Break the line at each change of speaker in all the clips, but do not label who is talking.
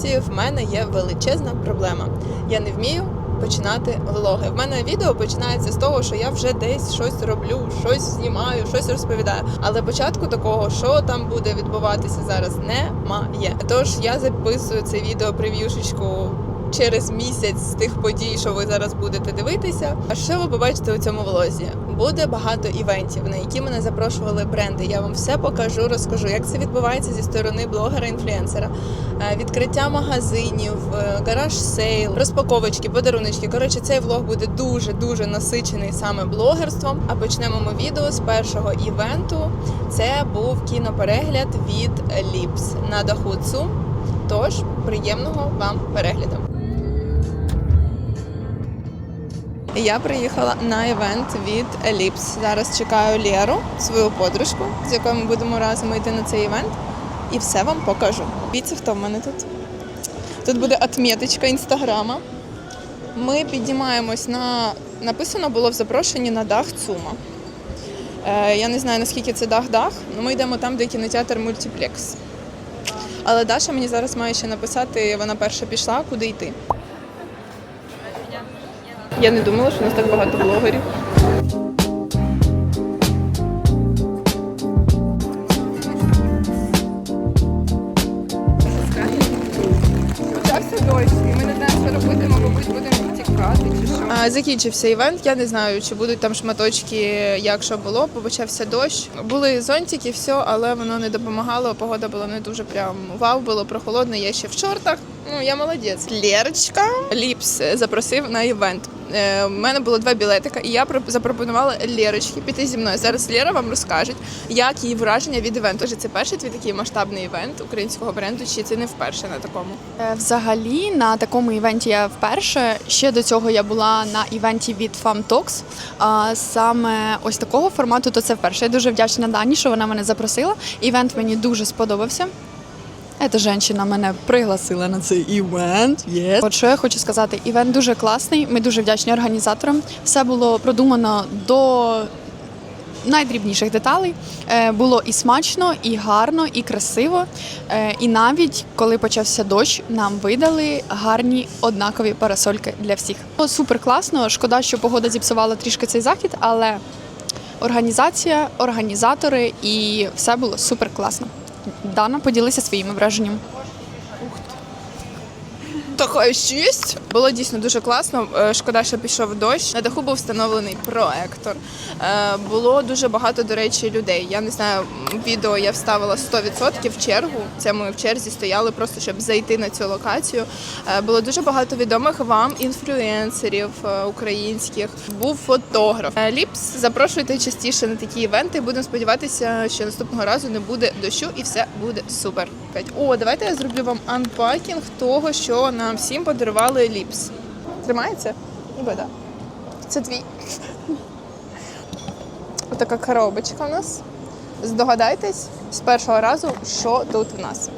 Друзі, в мене є величезна проблема. Я не вмію починати влоги. В мене відео починається з того, що я вже десь щось роблю, щось знімаю, щось розповідаю. Але початку такого, що там буде відбуватися зараз, немає. Тож я записую це відео прев'юшечку через місяць з тих подій, що ви зараз будете дивитися. А що ви побачите у цьому влозі? Буде багато івентів, на які мене запрошували бренди. Я вам все покажу, розкажу, як це відбувається зі сторони блогера-інфлюенсера. Е, Відкриття магазинів, е, гараж сейл, розпаковочки, подаруночки. Коротше, цей влог буде дуже дуже насичений саме блогерством. А почнемо ми відео з першого івенту. Це був кіноперегляд від Ліпс на даху ЦУМ. Тож приємного вам перегляду. Я приїхала на івент від Еліпс. Зараз чекаю Лєру, свою подружку, з якою ми будемо разом йти на цей івент. І все вам покажу. Дивіться, хто в мене тут. Тут буде отметочка інстаграма. Ми піднімаємось на. Написано було в запрошенні на дах ЦУМа. Е, я не знаю, наскільки це дах-дах, але ми йдемо там, де кінотеатр мультиплекс. Але Даша мені зараз має ще написати, вона перша пішла, куди йти. Я не думала, що у нас так багато блогерів. Ми не знаємо, що робити, ми, мабуть, будемо тікати. Закінчився івент. Я не знаю, чи будуть там шматочки, як що було. Почався дощ. Були зонтики, все, але воно не допомагало. Погода була не дуже прям вау, було прохолодно. Я ще в шортах. Ну, я молодець. Лєрочка Ліпс запросив на івент. Е, У мене було два білетика, і я про- запропонувала Лєрочці піти зі мною. Зараз Лєра вам розкаже, як її враження від івенту. Чи це перший твій такий масштабний івент українського бренду, чи це не вперше на такому?
Е, Взагалі на такому івенті я вперше. Ще до цього я була на івенті від. А саме ось такого формату, то це вперше. Я дуже вдячна Дані, що вона мене запросила. Івент мені дуже сподобався. Ця жінка мене пригласила на цей івент. Yes. От що я хочу сказати, івент дуже класний. Ми дуже вдячні організаторам. Все було продумано до найдрібніших деталей. Е, Було і смачно, і гарно, і красиво. Е, І навіть коли почався дощ, нам видали гарні однакові парасольки для всіх. Було супер класно. Шкода, що погода зіпсувала трішки цей захід, але організація, організатори і все було супер класно. Дана поділися своїми враженнями.
Така честь. Було дійсно дуже класно. Е, Шкода, що пішов дощ. На даху був встановлений проектор. Е, Було дуже багато, до речі, людей. Я не знаю, відео я вставила 100% в чергу. Це ми в черзі стояли просто, щоб зайти на цю локацію. Е, Було дуже багато відомих вам інфлюенсерів українських. Був фотограф. Ліпс, запрошуйте частіше на такі івенти. Будемо сподіватися, що наступного разу не буде дощу і все буде супер. О, давайте я зроблю вам анпакінг того, що нам всім подарували Ліпс. Тримається? Ніби да. Це твій. Отака коробочка у нас. Здогадайтесь з першого разу, що тут в нас.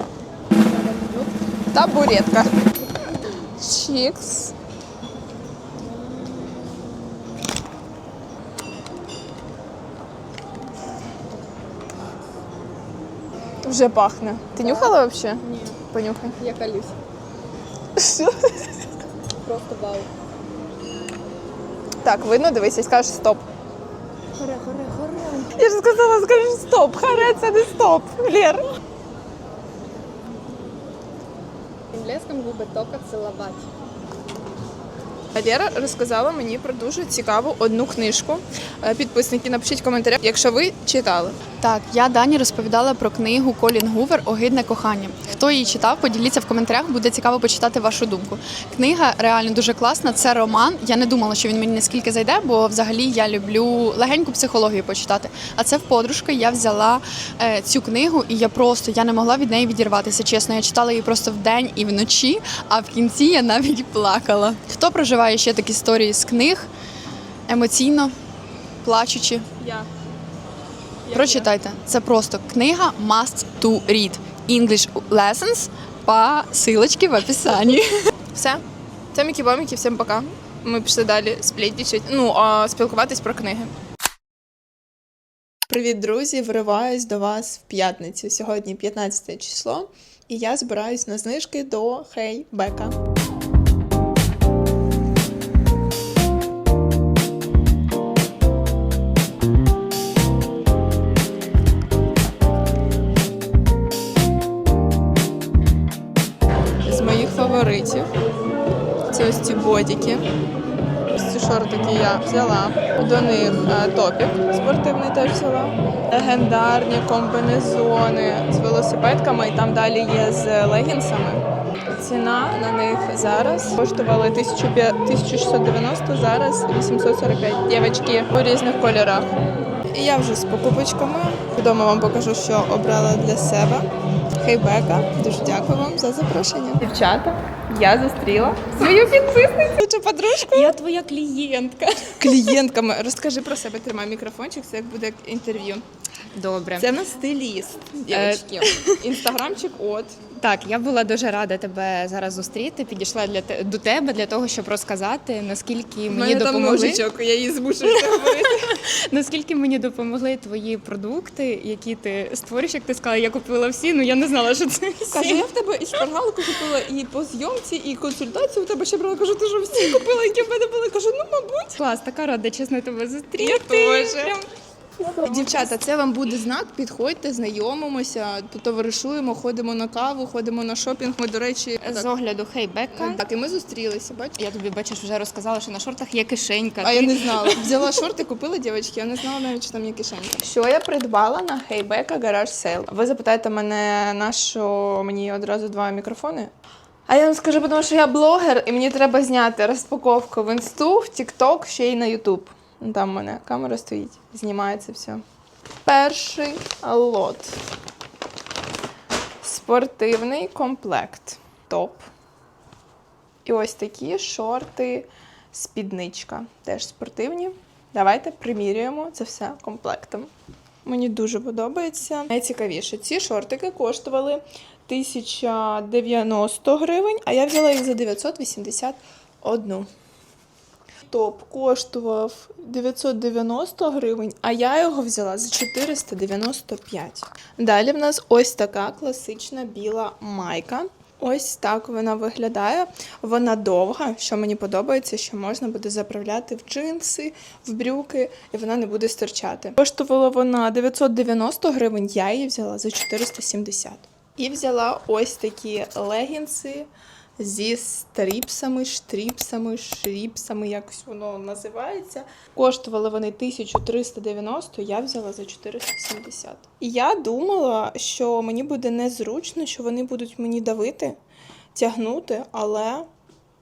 Табуретка. Чікс. Вже пахне. Ти нюхала взагалі?
Ні,
Понюхай.
я калюсь.
Що?
Просто вау.
Так, видно, дивись, і скажеш стоп.
Харе, харе, харе.
Я ж сказала, скажи стоп. Харе, це не стоп. Лєр.
інглеском губи тока цілувати.
Лєра розказала мені про дуже цікаву одну книжку. Е, Підписники, напишіть в коментарях, якщо ви читали.
Так, я Дані розповідала про книгу Колін Гувер Огидне кохання. Хто її читав, поділіться в коментарях, буде цікаво почитати вашу думку. Книга реально дуже класна. Це роман. Я не думала, що він мені наскільки зайде, бо взагалі я люблю легеньку психологію почитати. А це в подружки я взяла е, цю книгу, і я просто я не могла від неї відірватися. Чесно, я читала її просто вдень і вночі, а в кінці я навіть плакала. Хто проживає ще такі історії з книг емоційно, плачучи?
Я.
Прочитайте, це просто книга must to read. English lessons по силочці в описанні.
Все. Це Мікі Боміки, всім пока. Ми пішли далі сплітнічати, ну, а спілкуватись про книги. Привіт, друзі! Вриваюсь до вас в п'ятницю. Сьогодні 15 число, і я збираюсь на знижки до Хей Бека. Бодіки. Ці шортики я взяла. До них е, топік спортивний теж взяла. Легендарні комбінезони з велосипедками, і там далі є з легінсами. Ціна на них зараз коштували 1500 1690, зараз 845 дівчатки у різних кольорах. І я вже з покупочками. Вдома вам покажу, що обрала для себе. Хейбека. Дуже дякую вам за запрошення. Дівчата, я зустріла свою підписницю чи подружку.
Я твоя клієнтка.
Клієнтка, Розкажи про себе, тримай мікрофончик, це як буде інтерв'ю.
Добре.
Це в нас стиліст, дівчатки. Інстаграмчик от.
Так, я була дуже рада тебе зараз зустріти. Підійшла для те до тебе для того, щоб розказати, наскільки
В
мені
мене там ножичок, я її змушую говорити.
Наскільки мені допомогли твої продукти, які ти створюєш, як ти сказала, я купила всі. Ну я не знала, що це всі.
Каже, я в тебе і шпаргалку купила, і по зйомці, і консультацію в тебе ще брала. Кажу, ти ж всі купила, які в мене були. Кажу, ну мабуть.
Клас, така рада, чесно тебе зустріти.
Я теж.
Прям
Дівчата, це вам буде знак. Підходьте, знайомимося, товаришуємо, ходимо на каву, ходимо на шопінг. Ми, до речі,
з огляду хейбека.
так і ми зустрілися. Бачиш?
Я тобі бачиш, вже розказала, що на шортах є кишенька.
А
Ти-
я не знала. Взяла шорти, купила дівчатки, я не знала навіть, що там є кишенька. Що я придбала на Хейбека Garage Sale? Ви запитаєте мене, на що мені одразу два мікрофони? А я вам скажу, тому що я блогер, і мені треба зняти розпаковку в інсту, в TikTok, ще й на YouTube. Ну, Там в мене камера стоїть, знімається все. Перший лот. Спортивний комплект. Топ. І ось такі шорти, спідничка. Теж спортивні. Давайте примірюємо це все комплектом. Мені дуже подобається. Найцікавіше, ці шортики коштували 1090 гривень, а я взяла їх за 981. Топ коштував 990 гривень, а я його взяла за 495. Далі в нас ось така класична біла майка. Ось так вона виглядає. Вона довга, що мені подобається, що можна буде заправляти в джинси, в брюки, і вона не буде стирчати. Коштувала вона 990 гривень, я її взяла за 470. І взяла ось такі легінси зі стріпсами, штріпсами, шріпсами, якось воно називається. Коштували вони 1390, я взяла за 470. І я думала, що мені буде незручно, що вони будуть мені давити, тягнути, але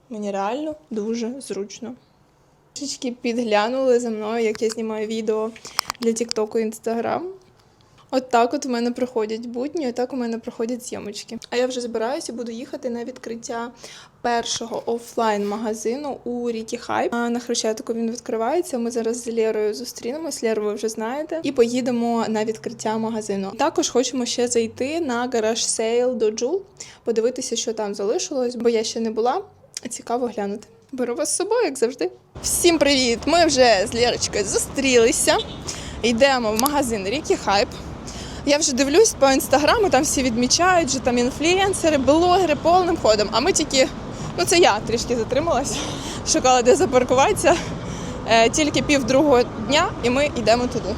мені реально дуже зручно. Трішечки підглянули за мною, як я знімаю відео для Тіктоку і Інстаграм. От так от у мене проходять будні, отак у мене проходять зйомочки. А я вже збираюся, буду їхати на відкриття першого офлайн магазину у Рікі Хайп. А На Хрещатику він відкривається. Ми зараз з Лєрою зустрінемось. Лєру ви вже знаєте, і поїдемо на відкриття магазину. Також хочемо ще зайти на гараж сейл до Джул, подивитися, що там залишилось, бо я ще не була. Цікаво глянути. Беру вас з собою, як завжди. Всім привіт! Ми вже з Лєрочкою зустрілися. Йдемо в магазин Рікі Хайп. Я вже дивлюсь по інстаграму, там всі відмічають, що там інфлюенсери, блогери повним ходом. А ми тільки, ну це я трішки затрималась, шукала, де запаркуватися. Е, тільки пів другого дня, і ми йдемо туди.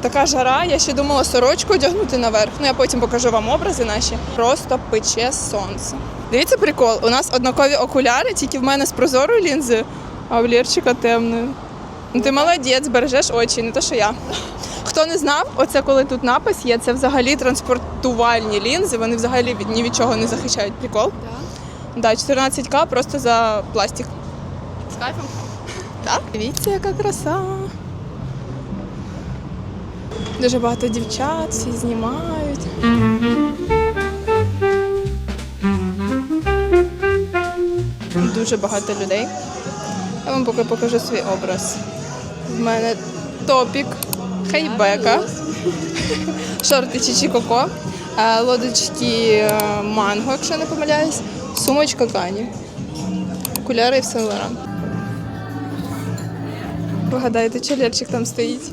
Така жара, я ще думала сорочку одягнути наверх. Ну я потім покажу вам образи наші. Просто пече сонце. Дивіться прикол, у нас однакові окуляри, тільки в мене з прозорою лінзою, а в Лєрчика темною. Ну ти молодець, бережеш очі, не то що я. Хто не знав, оце коли тут напис є, це взагалі транспортувальні лінзи, вони взагалі від ні від чого не захищають. Прикол? Да, 14к просто за пластик.
з кайфом.
Так. Дивіться, яка краса. Дуже багато дівчат, всі знімають. Дуже багато людей. Я вам поки покажу свій образ. В мене топік, хейбека, шорти Чичі Коко, е, лодочки е, манго, якщо не помиляюсь, сумочка Гані, окуляри і Saint Laurent. Вигадайте, чи Лерчик там стоїть?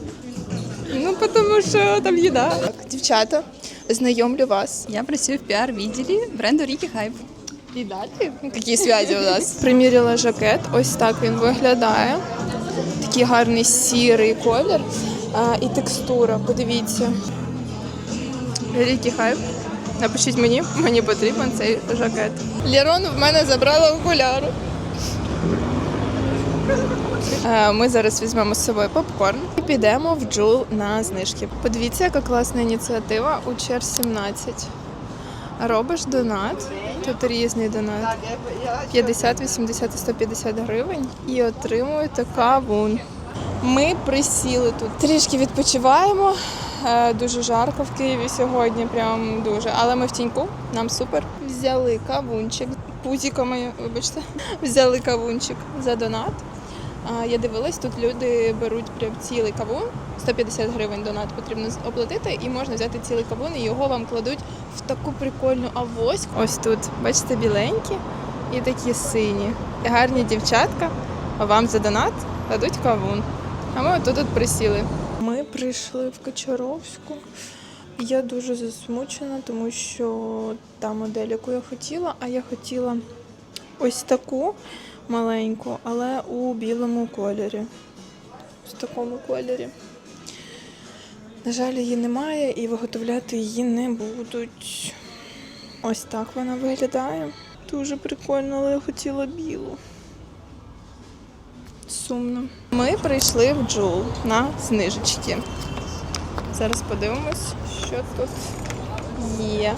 Ну, тому що там їда. Так, дівчата, знайомлю вас.
Я працюю в піар-відділі бренду Рікі Хайп.
І далі? Які зв'язки у нас? Приміряла жакет, ось так він виглядає. Такий гарний сірий колір а, і текстура. Подивіться. Рікі хайп. Напишіть мені, мені потрібен цей жакет. Лірон в мене забрала окуляри. Ми зараз візьмемо з собою попкорн і підемо в Джул на знижки. Подивіться, яка класна ініціатива у чер 17. Робиш донат. Тут різний донат. 50, 80 і 150 гривень. І отримуєте кавун. Ми присіли тут. Трішки відпочиваємо. Е, Дуже жарко в Києві сьогодні, прям дуже. Але ми в тіньку, нам супер. Взяли кавунчик, пузіко моє, вибачте. Взяли кавунчик за донат. Я дивилась, тут люди беруть прям цілий кавун, 150 гривень донат потрібно оплатити, і можна взяти цілий кавун, і його вам кладуть в таку прикольну авоську. Ось тут, бачите, біленькі і такі сині. Гарні дівчатка, а вам за донат дадуть кавун. А ми отут тут присіли. Ми прийшли в Кочаровську. Я дуже засмучена, тому що та модель, яку я хотіла, а я хотіла ось таку маленьку, але у білому кольорі. В такому кольорі. На жаль, її немає і виготовляти її не будуть. Ось так вона виглядає. Дуже прикольно, але я хотіла білу. Сумно. Ми прийшли в Джул на знижечки. Зараз подивимось, що тут є.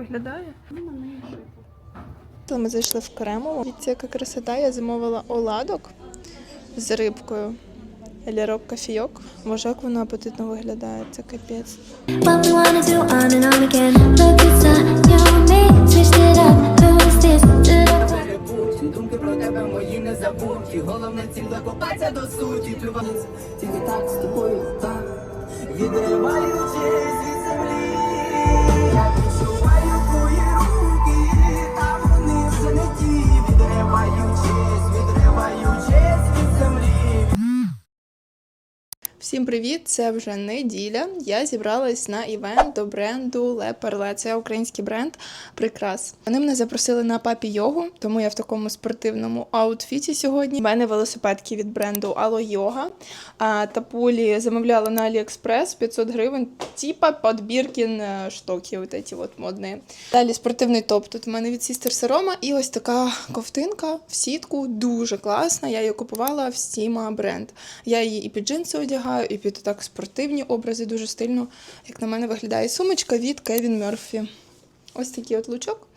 Виглядає. Ми зайшли в Кремово. Дивіться, яка красота. Я замовила оладок з рибкою. Лярок кофійок. Боже, як воно апетитно виглядає, це капець.
Думки про тебе мої не забуті. Головне ціль докопатися до суті. Тільки так з тобою, так. Відриваючись
Всім привіт! Це вже неділя. Я зібралась на івент до бренду Le Perle. Це український бренд прикрас. Вони мене запросили на папі йогу, тому я в такому спортивному аутфіті сьогодні. У мене велосипедки від бренду Alo Yoga. А тапулі замовляла на AliExpress 500 гривень. Типа подбіркін е, штоки, от ці от модні. Далі спортивний топ. Тут у мене від Sister Saroma і ось така ковтинка в сітку, дуже класна. Я її купувала в Сіма бренд. Я її і під джинси одягаю, і під так спортивні образи, дуже стильно, як на мене виглядає. Сумочка від Кевін Мерфі. Ось такий от лучок.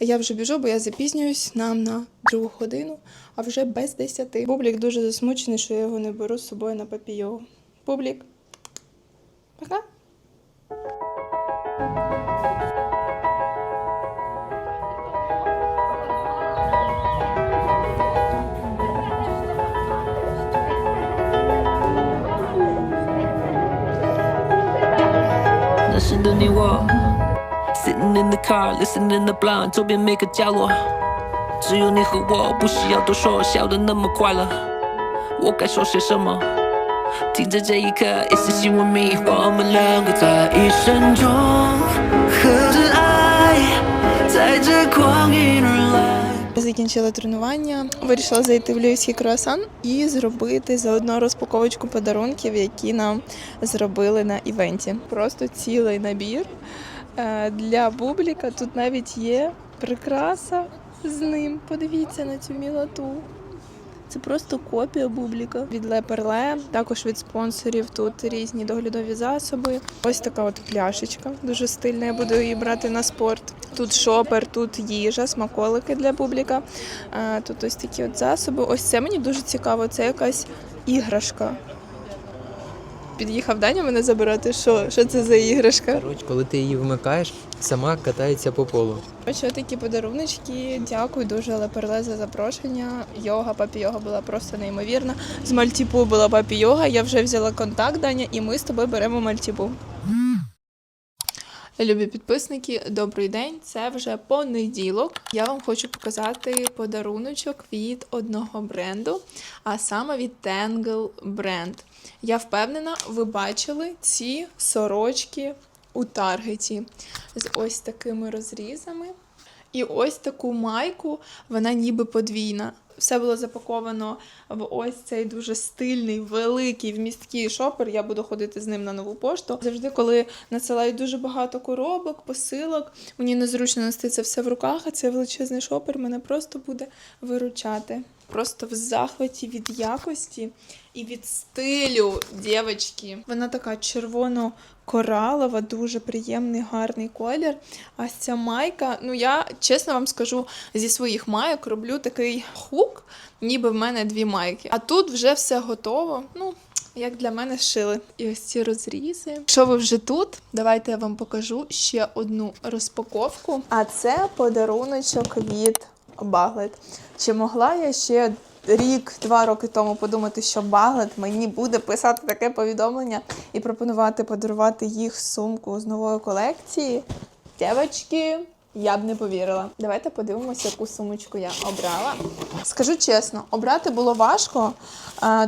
Я вже біжу, бо я запізнююсь нам на другу годину, а вже без десяти. Бублік дуже засмучений, що я його не беру з собою на папійову. Бублік. Пока.
当时的你我，sitting in the car，listening to blonde，周边每个角落，只有你和我，不需要多说，笑得那么快乐，我该说些什么？停在这一刻，也是希望密，我们两个在一生中，和着爱，在这光阴而来。
Закінчила тренування, вирішила зайти в львівський круасан і зробити заодно розпаковочку подарунків, які нам зробили на івенті. Просто цілий набір е, для бубліка. Тут навіть є прикраса з ним. Подивіться на цю мілоту. Це просто копія бубліка від Леперле, також від спонсорів. Тут різні доглядові засоби. Ось така от пляшечка, дуже стильна. Я буду її брати на спорт. Тут шопер, тут їжа, смаколики для бубліка. Тут ось такі от засоби. Ось це мені дуже цікаво. Це якась іграшка. Під'їхав Даня мене забирати. Що, що це за іграшка?
Коротше, коли ти її вмикаєш, сама катається по полу.
Що такі подаруночки. Дякую дуже але Перле за запрошення. Йога, папі йога була просто неймовірна. З Мальтіпу була папі йога. Я вже взяла контакт, Даня, і ми з тобою беремо Мальтіпу. Любі підписники, добрий день. Це вже понеділок. Я вам хочу показати подаруночок від одного бренду, а саме від Tangle Brand. Я впевнена, ви бачили ці сорочки у Таргеті з ось такими розрізами. І ось таку майку, вона ніби подвійна. Все було запаковано в ось цей дуже стильний, великий, вмісткий шопер. Я буду ходити з ним на нову пошту. Завжди, коли надсилають дуже багато коробок, посилок, мені незручно нести це все в руках, а цей величезний шопер мене просто буде виручати. Просто в захваті від якості і від стилю дівчатки. Вона така червоно-коралова, дуже приємний, гарний колір. А ця майка, ну я чесно вам скажу, зі своїх майок роблю такий хук, ніби в мене дві майки. А тут вже все готово. Ну, як для мене шили. І ось ці розрізи. Якщо ви вже тут, давайте я вам покажу ще одну розпаковку. А це подаруночок від Баглет. Чи могла я ще рік-два роки тому подумати, що Баглет мені буде писати таке повідомлення і пропонувати подарувати їх сумку з нової колекції? Дівчатки, я б не повірила. Давайте подивимося, яку сумочку я обрала. Скажу чесно, обрати було важко,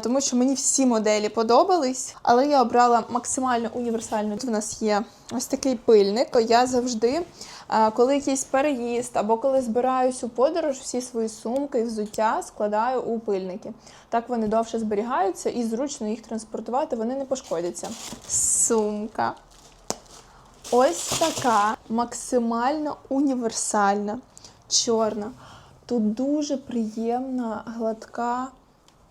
тому що мені всі моделі подобались, але я обрала максимально універсальну. Тут в нас є ось такий пильник. Я завжди, коли якийсь переїзд або коли збираюсь у подорож, всі свої сумки і взуття складаю у пильники. Так вони довше зберігаються і зручно їх транспортувати, вони не пошкодяться. Сумка. Ось така максимально універсальна, чорна. Тут дуже приємна, гладка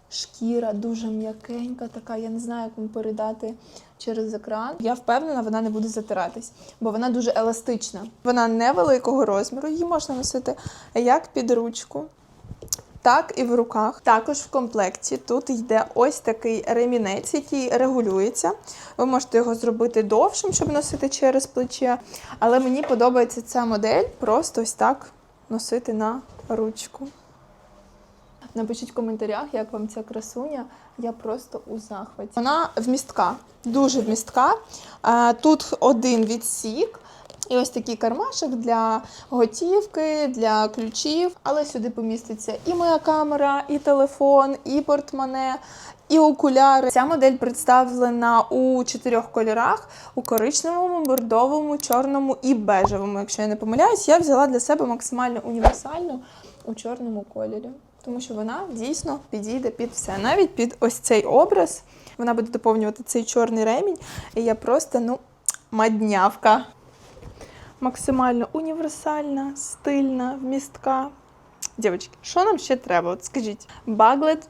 шкіра, дуже м'якенька, така, я не знаю, як вам передати через екран. Я впевнена, вона не буде затиратись, бо вона дуже еластична. Вона невеликого розміру, її можна носити як під ручку, так і в руках. Також в комплекті тут йде ось такий ремінець, який регулюється. Ви можете його зробити довшим, щоб носити через плече. Але мені подобається ця модель просто ось так носити на ручку. Напишіть в коментарях, як вам ця красуня. Я просто у захваті. Вона вмістка, дуже вмістка. Тут один відсік. І ось такий кармашок для готівки, для ключів. Але сюди поміститься і моя камера, і телефон, і портмоне, і окуляри. Ця модель представлена у чотирьох кольорах: у коричневому, бордовому, чорному і бежевому. Якщо я не помиляюсь, я взяла для себе максимально універсальну у чорному кольорі. Тому що вона дійсно підійде під все. Навіть під ось цей образ. Вона буде доповнювати цей чорний ремінь. І я просто, ну, маднявка. Максимально універсальна, стильна, вмістка. Дівчатки, що нам ще треба? От скажіть, баглет.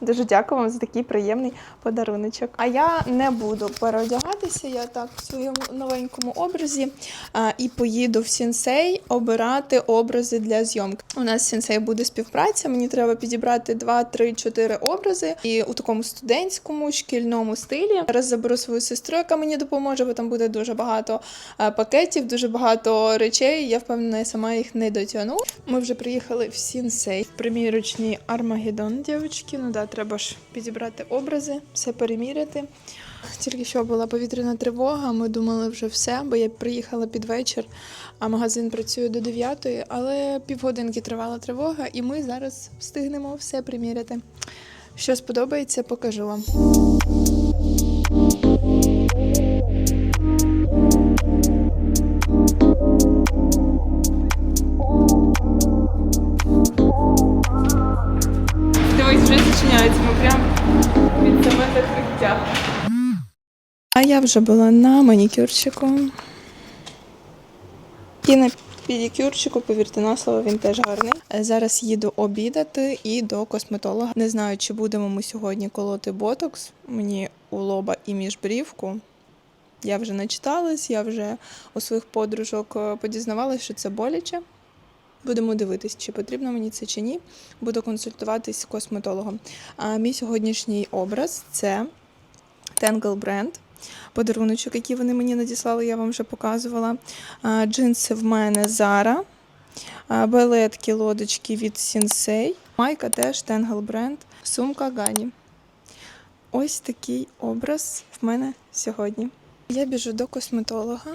Дуже дякую вам за такий приємний подаруночок. А я не буду переодягатися, я так в своєму новенькому образі а, і поїду в сінсей обирати образи для зйомки. У нас сінсей буде співпраця. Мені треба підібрати 2, 3, 4 образи і у такому студентському шкільному стилі. Зараз заберу свою сестру, яка мені допоможе, бо там буде дуже багато пакетів, дуже багато речей. Я впевнена, я сама їх не дотягну. Ми вже приїхали в сінсей. В примірочній Армагеддон, дівчатки. Ну да, треба ж підібрати образи, все переміряти. Тільки що була повітряна тривога. Ми думали вже все, бо я приїхала під вечір, а магазин працює до 9, але півгодинки тривала тривога, і ми зараз встигнемо все приміряти. Що сподобається, покажу вам. Дивись, вже зачиняється, ми прямо від саме закриття. А я вже була на манікюрчику. І на Педикюрчику, повірте на слово, він теж гарний. Зараз їду обідати і до косметолога. Не знаю, чи будемо ми сьогодні колоти ботокс мені у лоба і міжбрівку. Я вже начиталась, я вже у своїх подружок е, подізнавалася, що це боляче. Будемо дивитись, чи потрібно мені це чи ні. Буду консультуватись з косметологом. А мій сьогоднішній образ це Tangle Brand. Подаруночок, який вони мені надіслали, я вам вже показувала. Джинси в мене Zara. А, Балетки, лодочки від Sensei. Майка теж Tangle Brand. Сумка Гані. Ось такий образ в мене сьогодні. Я біжу до косметолога.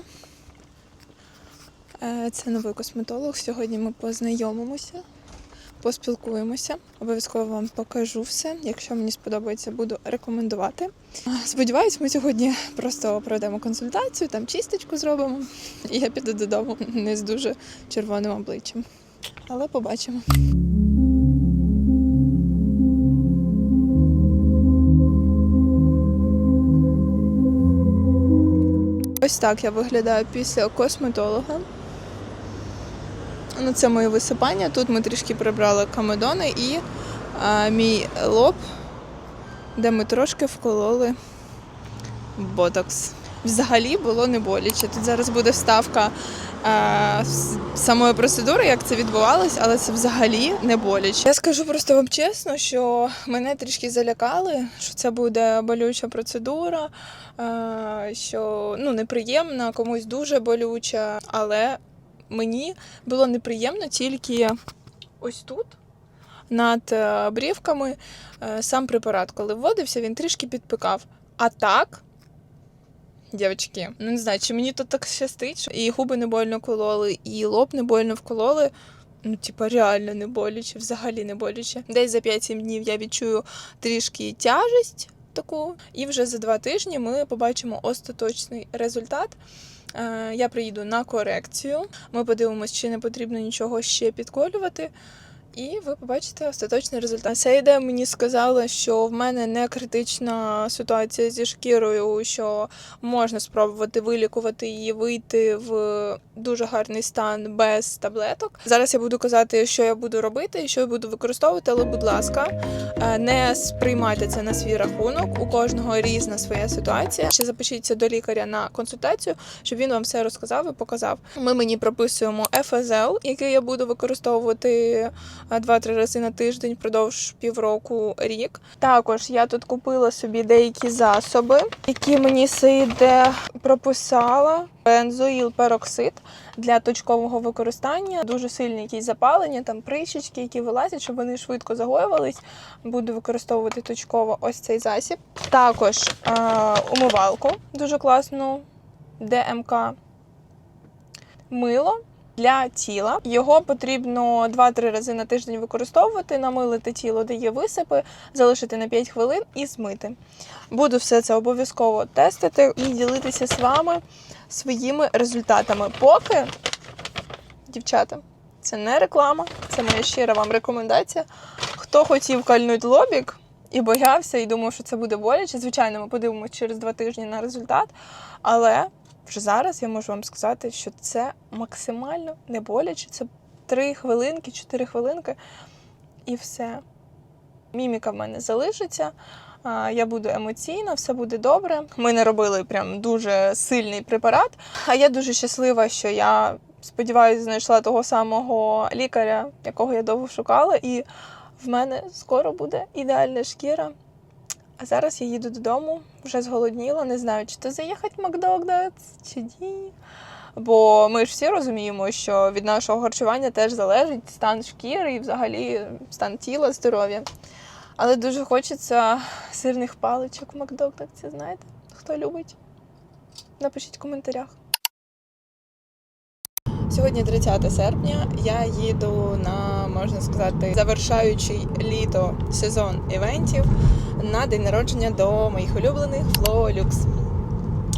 Е, Це новий косметолог. Сьогодні ми познайомимося, поспілкуємося. Обов'язково вам покажу все. Якщо мені сподобається, буду рекомендувати. Сподіваюсь, ми сьогодні просто проведемо консультацію, там чисточку зробимо, і я піду додому не з дуже червоним обличчям. Але побачимо. Ось так я виглядаю після косметолога. Ну, це моє висипання. Тут ми трішки прибрали камедони і а, мій лоб, де ми трошки вкололи ботокс. Взагалі було не боляче. Тут зараз буде вставка е, самої процедури, як це відбувалось, але це взагалі не боляче. Я скажу просто вам чесно, що мене трішки залякали, що це буде болюча процедура, е, що ну, неприємна, комусь дуже болюча, але мені було неприємно тільки ось тут. Над е, брівками е, сам препарат, коли вводився, він трішки підпикав. А так, дівчатки, ну не знаю, чи мені тут так щастить, і губи не больно кололи, і лоб не больно вкололи. Ну, типа, реально не боляче, взагалі не боляче. Десь за 5-7 днів я відчую трішки тяжесть таку, і вже за два тижні ми побачимо остаточний результат. Е, Я приїду на корекцію. Ми подивимось, чи не потрібно нічого ще підколювати. І ви побачите остаточний результат. Ця ідея мені сказала, що в мене не критична ситуація зі шкірою, що можна спробувати вилікувати її, вийти в дуже гарний стан без таблеток. Зараз я буду казати, що я буду робити що я буду використовувати, але, будь ласка, е, не сприймайте це на свій рахунок. У кожного різна своя ситуація. Ще запишіться до лікаря на консультацію, щоб він вам все розказав і показав. Ми мені прописуємо ФЗЛ, який я буду використовувати а, два-три рази на тиждень впродовж півроку рік. Також я тут купила собі деякі засоби, які мені Сейде прописала. Бензоїл пероксид для точкового використання. Дуже сильні якісь запалення, там прищички, які вилазять, щоб вони швидко загоювались. Буду використовувати точково ось цей засіб. Також е- умивалку дуже класну ДМК. Мило для тіла. Його потрібно 2-3 рази на тиждень використовувати, намилити тіло, де є висипи, залишити на 5 хвилин і змити. Буду все це обов'язково тестити і ділитися з вами своїми результатами. Поки, дівчата, це не реклама, це моя щира вам рекомендація. Хто хотів кальнути лобік і боявся, і думав, що це буде боляче, звичайно, ми подивимося через 2 тижні на результат. Але вже зараз я можу вам сказати, що це максимально не боляче. Це 3 хвилинки, 4 хвилинки і все. Міміка в мене залишиться. Я буду емоційна, все буде добре. Ми не робили прям дуже сильний препарат. А я дуже щаслива, що я сподіваюся, знайшла того самого лікаря, якого я довго шукала, і в мене скоро буде ідеальна шкіра. А зараз я їду додому, вже зголодніла, не знаю, чи то заїхати в Макдональдс, чи ні. Бо ми ж всі розуміємо, що від нашого харчування теж залежить стан шкіри і взагалі стан тіла, здоров'я. Але дуже хочеться сирних паличок в Макдональдсі, знаєте? Хто любить? Напишіть в коментарях. Сьогодні 30 серпня. Я їду на, можна сказати, завершаючий літо сезон івентів на день народження до моїх улюблених Флолюкс.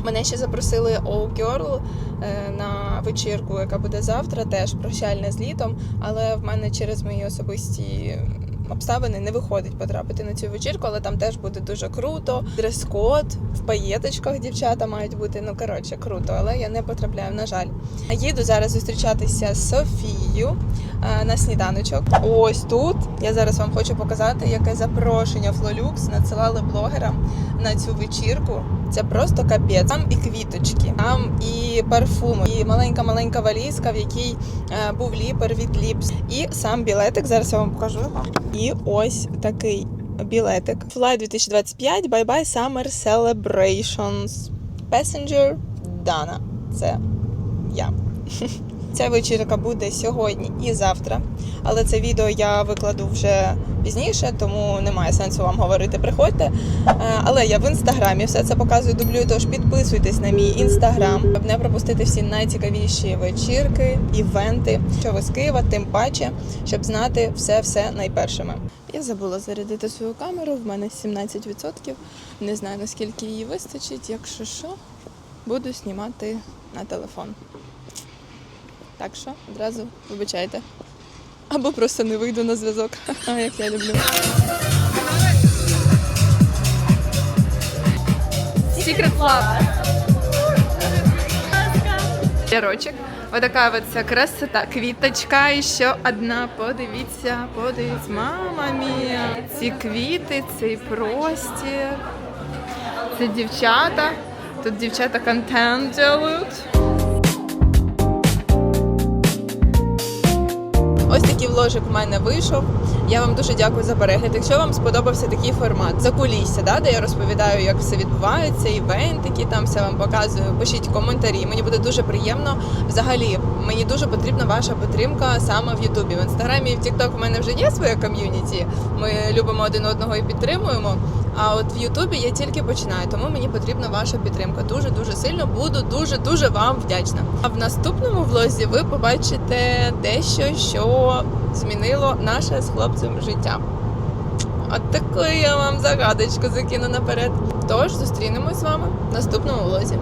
Мене ще запросили All Girl е, на вечірку, яка буде завтра, теж прощальне з літом. Але в мене через мої особисті обставини не виходить потрапити на цю вечірку, але там теж буде дуже круто. Дрес-код в паєточках дівчата мають бути. Ну коротше, круто, але я не потрапляю, на жаль. Їду зараз зустрічатися з Софією е, на сніданочок. Ось тут я зараз вам хочу показати, яке запрошення Флолюкс надсилали блогерам на цю вечірку. Це просто капець. Там і квіточки, там і парфуми, і маленька маленька валізка, в якій е, був ліпер від ліпс, і сам білетик. Зараз я вам покажу. І ось такий білетик. Fly 2025 Bye Bye Summer Celebrations. Passenger Dana. Це я. Ця вечірка буде сьогодні і завтра, але це відео я викладу вже пізніше, тому немає сенсу вам говорити. Приходьте. Е, Але я в інстаграмі все це показую, дублюю. Тож підписуйтесь на мій інстаграм, щоб не пропустити всі найцікавіші вечірки, івенти. Що ви з Києва, тим паче, щоб знати все все найпершими. Я забула зарядити свою камеру. В мене 17%. Не знаю наскільки її вистачить. Якщо що, буду знімати на телефон. Так що одразу вибачайте. Або просто не вийду на зв'язок, як я люблю. Secret Lab. Ярочок. Ось така от ця красота. Квіточка і ще одна. Подивіться, подивіться. Мама мія. Ці квіти, цей простір. Це дівчата. Тут дівчата контент делають. Ось такий вложик в мене вийшов. Я вам дуже дякую за перегляд. Якщо вам сподобався такий формат за кулісся, да, де я розповідаю, як все відбувається, івент, які там все вам показую. Пишіть коментарі. Мені буде дуже приємно. Взагалі, мені дуже потрібна ваша підтримка саме в Ютубі. В інстаграмі і в Тікток у мене вже є своє ком'юніті. Ми любимо один одного і підтримуємо. А от в Ютубі я тільки починаю, тому мені потрібна ваша підтримка. Дуже дуже сильно буду дуже дуже вам вдячна. А в наступному влозі ви побачите дещо, що змінило наше з хлопцем життя. От таку я вам загадочку закину наперед. Тож зустрінемось з вами в наступному влозі.